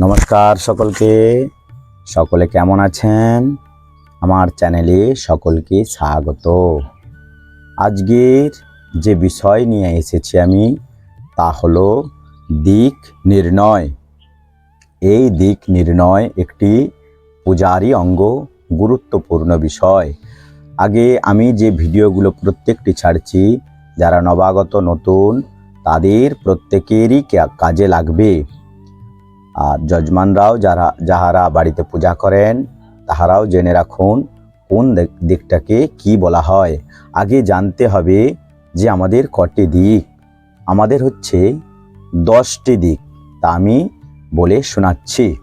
নমস্কার সকলকে। সকলে কেমন আছেন? আমার চ্যানেলে সকলকে স্বাগত। আজকের যে বিষয় নিয়ে এসেছি আমি, তা হলো দিক নির্ণয়। এই দিক নির্ণয় একটি পূজারী অঙ্গ, গুরুত্বপূর্ণ বিষয়। আগে আমি যে ভিডিওগুলো প্রত্যেকটি ছাড়ছি, যারা নবাগত নতুন, তাদের প্রত্যেকেরই কাজে লাগবে। আর যজমানরাও যারা, যাহারা বাড়িতে পূজা করেন, তাহারাও জেনে রাখুন কোন দিক- দিকটাকে কি বলা হয়। আগে জানতে হবে যে আমাদের কটি দিক। আমাদের হচ্ছে দশটি দিক, তা আমি বলে শোনাচ্ছি।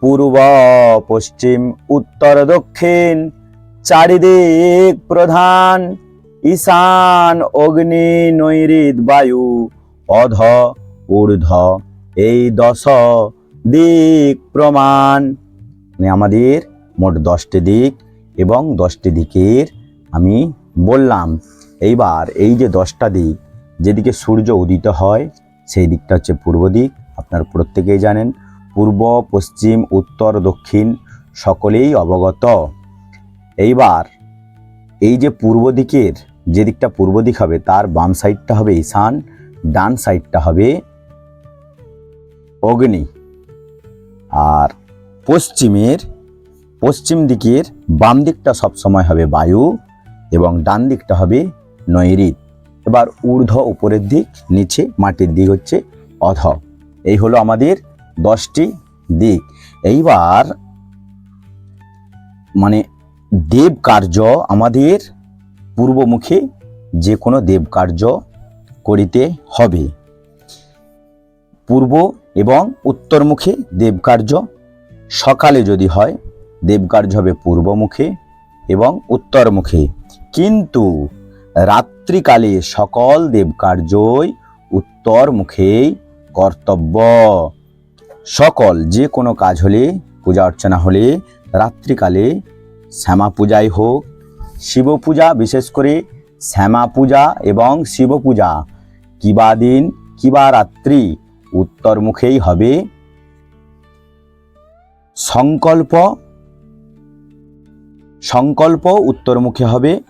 পূর্ব, পশ্চিম, উত্তর, দক্ষিণ, চারিদিক প্রধান, ঈশান, অগ্নি নৈরিত বায়ু, অধ, ঊর্ধ্ব। এই দশ দিক প্রমাণ। মানে আমাদের মোট দশটি দিক এবং দশটি দিকের আমি বললাম। এইবার এই যে দশটা দিক, যেদিকে সূর্য উদিত হয়, সেই দিকটা হচ্ছে পূর্ব দিক। আপনার প্রত্যেকেই জানেন, পূর্ব, পশ্চিম, উত্তর, দক্ষিণ সকলেই অবগত। এইবার এই যে পূর্ব দিকের যে দিকটা পূর্ব দিক হবে, তার বাম সাইডটা হবে ঈশান, ডান সাইডটা হবে অগ্নি আর পশ্চিমের, পশ্চিম দিকের বাম দিকটা সবসময় হবে বায়ু এবং ডান দিকটা হবে নৈরিত এবার ঊর্ধ্ব উপরের দিক, নিচে মাটির দিক হচ্ছে অধ। এই হলো আমাদের দশটি দিক। এইবার মানে দেব কার্য আমাদের পূর্বমুখে যে কোনো দেব কার্য করিতে হবে। পূর্ব এবং উত্তরমুখে দেবকার্য। সকালে যদি হয়, দেবকার্য হবে পূর্বমুখে এবং উত্তরমুখে। কিন্তু রাত্রিকালে সকল দেবকার্যই উত্তরমুখেই কর্তব্য। সকল, যে কোনো কাজ হলে, পূজা অর্চনা হলে, রাত্রিকালে শ্যামা পূজাই হোক। শিব পূজা বিশেষ করে শ্যামা পূজা এবং শিব পূজা কিবা দিন কিবা রাত্রি উত্তরমুখেই হবে সংকল্প। সংকল্প উত্তরমুখে হবে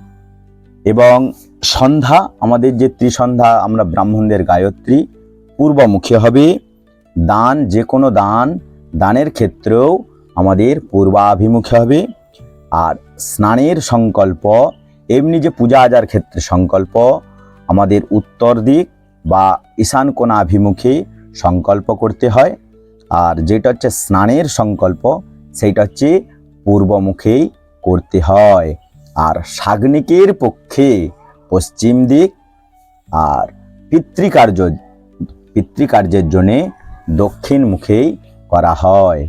এবং সন্ধ্যা, আমাদের যে ত্রিসন্ধ্যা, আমরা ব্রাহ্মণদের গায়ত্রী পূর্বমুখে হবে দান, যে কোনো দান, দানের ক্ষেত্রেও আমাদের পূর্বাভিমুখে হবে। আর স্নানের সংকল্প, এমনি যে পূজা আজার ক্ষেত্রে সংকল্প, আমাদের উত্তর দিক বা ঈশান কোণাভিমুখে সংকল্প করতে হয়। আর যেটা হচ্ছে স্নানের সংকল্প সেইটা হচ্ছে পূর্বমুখেই করতে হয়। আর সাগ্নিকের পক্ষে পশ্চিম দিক আর পিতৃকার্য, পিতৃকার্যের জন্যে দক্ষিণ মুখেই করা হয়।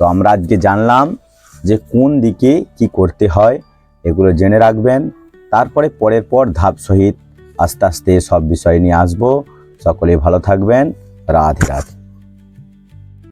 তো আমরা আজকে জানলাম যে কোন দিকে কি করতে হয়, এগুলো জেনে রাখবেন। তারপরে পরের পর ধাপ সহিত আস্তে আস্তে সব বিষয় নিয়ে আসব। সকলে ভালো থাকবেন। राधे राधे।